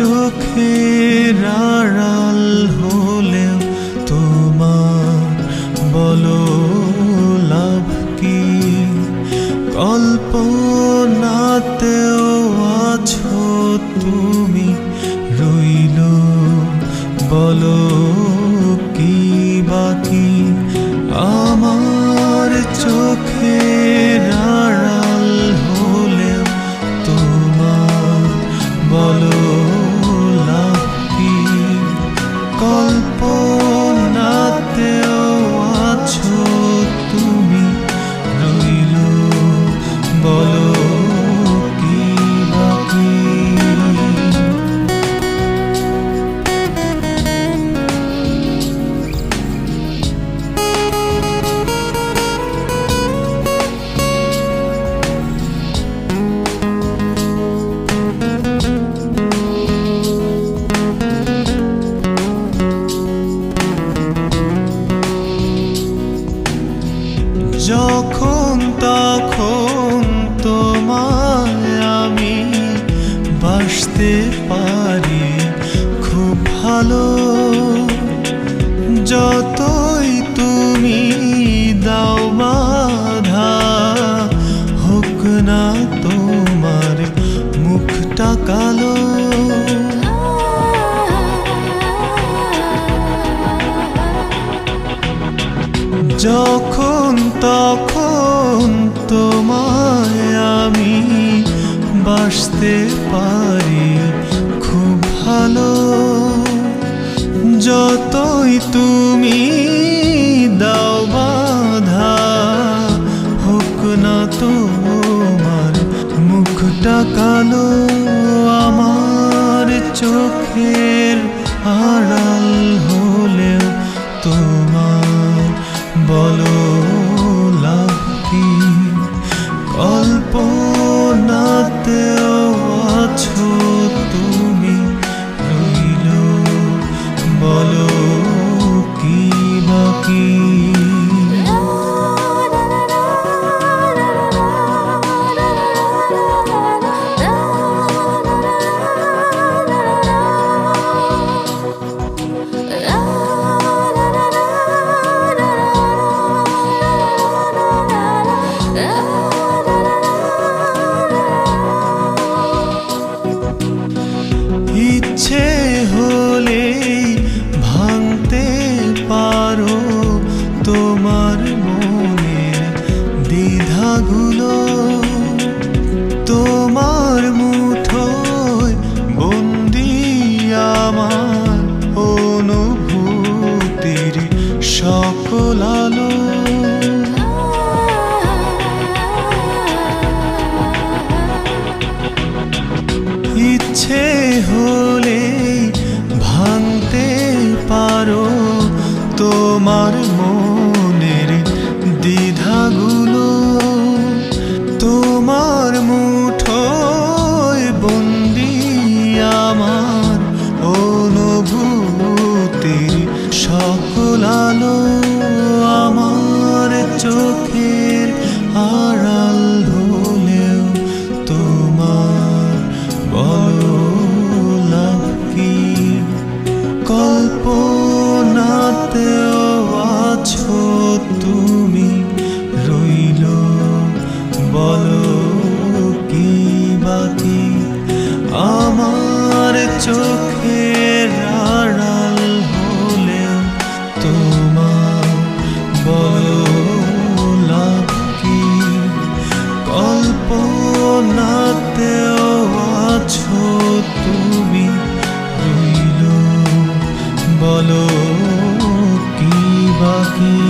চোখের আড়াল হলেও তোমার বলো লাভ কি? কল্পনাতেও আছো তুমি যখন তখন তোমায় আমি বাসতে পারি খুব ভালো। যতই তুমি দাও বাধা, হোক না তোমার মুখটা কালো। যখন তখন তোমায় আমি বাসতে পারি খুব ভালো। যতই তুমি দাও বাধা, হোক না তোমার মুখটা কালো, আমার চোখের আড়াল হলেও কি বাকি। তুমি রইল বলো কি বাকি